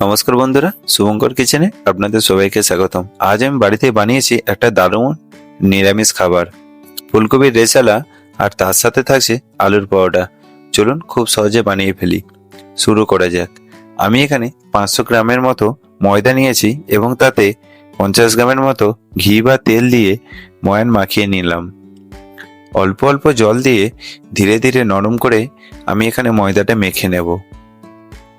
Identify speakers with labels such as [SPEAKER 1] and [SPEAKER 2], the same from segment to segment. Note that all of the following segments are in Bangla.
[SPEAKER 1] নমস্কার বন্ধুরা, শুভঙ্কর কিচেনে আপনাদের সবাইকে স্বাগতম। আজ আমি বাড়িতে বানিয়েছি একটা দারুণ নিরামিষ খাবার। ফুলকপির রেসালা আর তার সাথে থাকছে আলুর পরোটা। চলুন খুব সহজে বানিয়ে ফেলি। শুরু করা যাক। আমি এখানে পাঁচশো গ্রামের মতো ময়দা নিয়েছি এবং তাতে পঞ্চাশ গ্রামের মতো ঘি বা তেল দিয়ে ময়ান মাখিয়ে নিলাম। অল্প অল্প জল দিয়ে ধীরে ধীরে নরম করে আমি এখানে ময়দাটা মেখে নেব।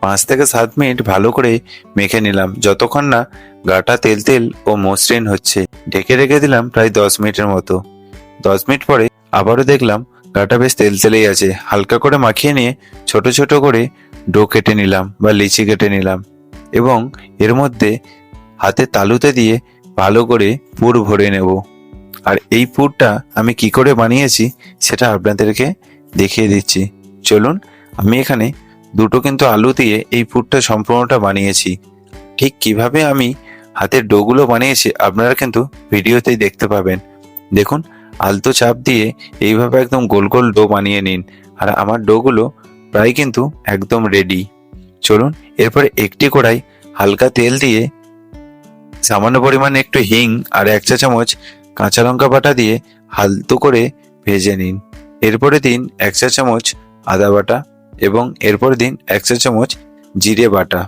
[SPEAKER 1] পাঁচ থেকে সাত মিনিট ভালো করে মেখে নিলাম। যতক্ষণ না গাটা তেল তেল ও মসৃণ হচ্ছে। ঢেকে রেখে দিলাম প্রায় দশ মিনিটের মতো। দশ মিনিট পরে আবারও দেখলাম গাটা বেশ তেল তেলেই আছে। হালকা করে মাখিয়ে নিয়ে ছোট ছোট করে ডো কেটে নিলাম বা লিচি কেটে নিলাম এবং এর মধ্যে হাতে তালুতে দিয়ে ভালো করে পুর ভরে নেব। আর এই পুরটা আমি কি করে বানিয়েছি সেটা আপনাদেরকে দেখিয়ে দিচ্ছি। চলুন আমি এখানে দুটো কিন্তু আলু দিয়ে এই পুরটা সম্পূর্ণটা বানিয়েছি। ঠিক কীভাবে আমি হাতের ডোগুলো বানিয়েছি আপনারা কিন্তু ভিডিওতেই দেখতে পাবেন। দেখুন, আলতো চাপ দিয়ে এইভাবে একদম গোল গোল ডো বানিয়ে নিন। আর আমার ডোগুলো প্রায় কিন্তু একদম রেডি চলুন, এরপরে একটি কড়াই হালকা তেল দিয়ে সামান্য পরিমাণে একটু হিং আর এক চা চামচ কাঁচা লঙ্কা বাটা দিয়ে হালতো করে ভেজে নিন। এরপরে দিন এক চা চামচ আদা বাটা এবং এরপরে দিন এক চা চামচ জিরে বাটা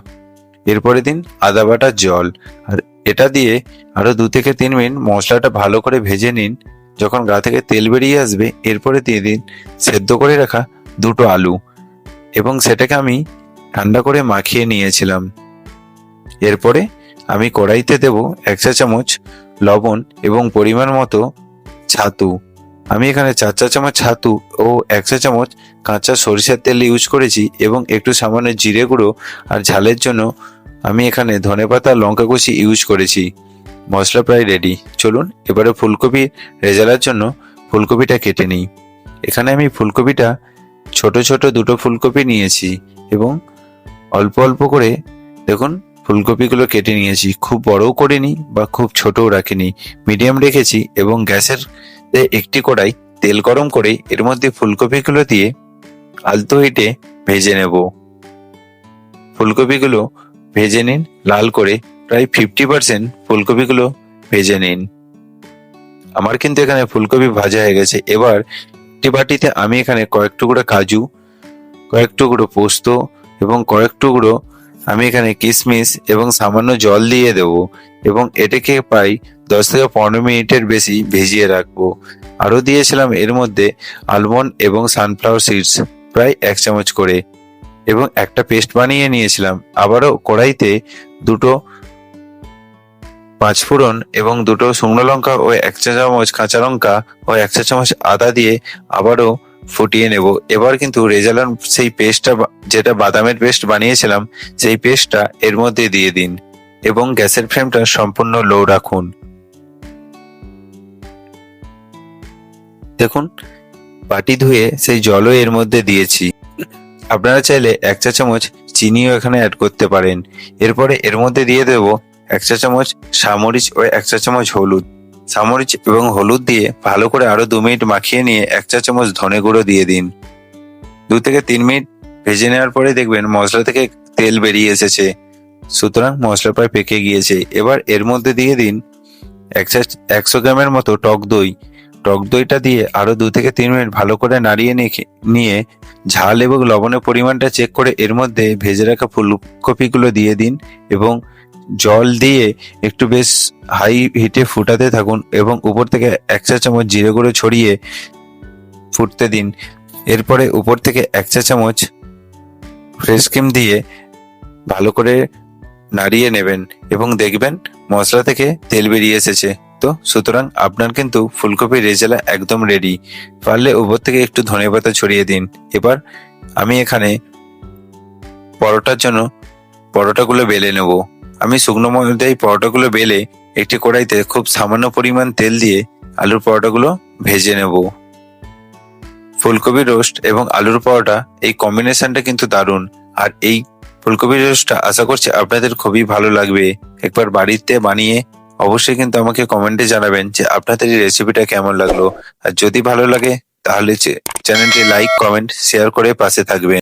[SPEAKER 1] এরপরে দিন আদা বাটা জল, আর এটা দিয়ে আরও দু থেকে তিন মিনিট মশলাটা ভালো করে ভেজে নিন। যখন গা থেকে তেল বেরিয়ে আসবে, এরপরে দিয়ে দিন সেদ্ধ করে রাখা দুটো আলু এবং সেটাকে আমি ঠান্ডা করে মাখিয়ে নিয়েছিলাম। এরপরে আমি কড়াইতে দেব এক চা চামচ লবণ এবং পরিমাণ মতো ছাতু। আমি এখানে চার চা চামচ ছাতু ও এক চা চামচ কাঁচা সরিষার তেল ইউজ করেছি এবং একটু সামান্য জিরে গুঁড়ো আর ঝালের জন্য আমি এখানে ধনেপাতা লঙ্কা কুচি ইউজ করেছি। মশলা প্রায় রেডি চলুন এবারে ফুলকপি রেজালার জন্য ফুলকপিটা কেটে নিই। এখানে আমি ফুলকপিটা ছোট ছোট দুটো ফুলকপি নিয়েছি এবং অল্প অল্প করে দেখুন ফুলকপিগুলো কেটে নিয়েছি। খুব বড়ও করিনি বা খুব ছোটও রাখিনি। মিডিয়াম রেখেছি এবং গ্যাসের একটি কড়াই তেল গরম করে এর মধ্যে ফুলকপিগুলো দিয়ে আলতো হিটে ভেজে নেব। ফুলকপিগুলো ভেজে নিন, লাল করে প্রায় ফিফটি পার্সেন্ট ফুলকপিগুলো ভেজে নিন। আমার কিন্তু এখানে ফুলকপি ভাজা হয়ে গেছে। এবার একটি বাটিতে আমি এখানে কয়েক টুকরো কাজু, কয়েক টুকরো পোস্ত এবং কয়েক টুকরো আমি এখানে কিশমিশ এবং সামান্য জল দিয়ে দেব এবং এটাকে প্রায় দশ থেকে পনেরো মিনিটের বেশি ভিজিয়ে রাখব। আরও দিয়েছিলাম এর মধ্যে আলমন্ড এবং সানফ্লাওয়ার সিডস প্রায় এক চামচ করে। এবং একটা পেস্ট বানিয়ে নিয়েছিলাম। আবারও কড়াইতে দুটো পাঁচফোড়ন এবং দুটো শুকনো লঙ্কা ও এক চা চামচ কাঁচা লঙ্কা ও এক চা চামচ আদা দিয়ে আবারও ফুটিয়ে নেব। এবার কিন্তু রেজালার সেই পেস্টটা যেটা বাদামের পেস্ট বানিয়েছিলাম, সেই পেস্টটা এর মধ্যে দিয়ে দিন এবং গ্যাসের ফ্লেমটা সম্পূর্ণ লো রাখুন। দেখুন, বাটি ধুয়ে সেই জলও এর মধ্যে দিয়েছি। আপনারা চাইলে এক চা চামচ চিনিও এখানে অ্যাড করতে পারেন। এরপরে এর মধ্যে দিয়ে দেব এক চা চামচ সামরিচ ও এক চা চামচ হলুদ। সামরিচ এবং হলুদ দিয়ে ভালো করে আরও দু মিনিট মাখিয়ে নিয়ে এক চা চামচ ধনে গুঁড়ো দিয়ে দিন। দু থেকে তিন মিনিট ভেজে নেওয়ার পরে দেখবেন মশলা থেকে তেল বেরিয়ে এসেছে। সুতরাং মশলা প্রায় পেকে গিয়েছে। এবার এর মধ্যে দিয়ে দিন এক একশো গ্রামের মতো টক দই। টক দইটা দিয়ে আরও দু থেকে তিন মিনিট ভালো করে নাড়িয়ে নিয়ে ঝাল এবং লবণের পরিমাণটা চেক করে এর মধ্যে ভেজে রাখা ফুলকপিগুলো দিয়ে দিন এবং জল দিয়ে একটু বেশ হাই হিটে ফুটাতে থাকুন এবং উপর থেকে এক চা চামচ জিরে গুঁড়ো ছড়িয়ে ফুটতে দিন। এরপরে উপর থেকে এক চা চামচ ফ্রেশ ক্রিম দিয়ে ভালো করে নাড়িয়ে নেবেন এবং দেখবেন মশলা থেকে তেল বেরিয়ে এসেছে। তো সুতরাং আপনার কিন্তু ফুলকপির রেজালা একদম রেডি পারলে উপর থেকে একটু ধনেপাতা ছড়িয়ে দিন। এবার আমি এখানে পরোটার জন্য পরোটাগুলো বেলে নেব। আমি শুকনো ময়দায় পরোটাগুলো বেলে একটি কড়াইতে খুব সামান্য পরিমাণ তেল দিয়ে আলুর পরোটাগুলো ভেজে নেব। ফুলকপি রোস্ট এবং আলুর পরোটা এই কম্বিনেশনটা কিন্তু দারুণ। আর এই ফুলকপি রোস্টটা আশা করছি আপনাদের খুবই ভালো লাগবে। একবার বাড়িতে বানিয়ে অবশ্যই কিন্তু আমাকে কমেন্টে জানাবেন যে আপনাদের এই রেসিপিটা কেমন লাগল। আর যদি ভালো লাগে তাহলে চ্যানেলটি লাইক, কমেন্ট, শেয়ার করে পাশে থাকবেন।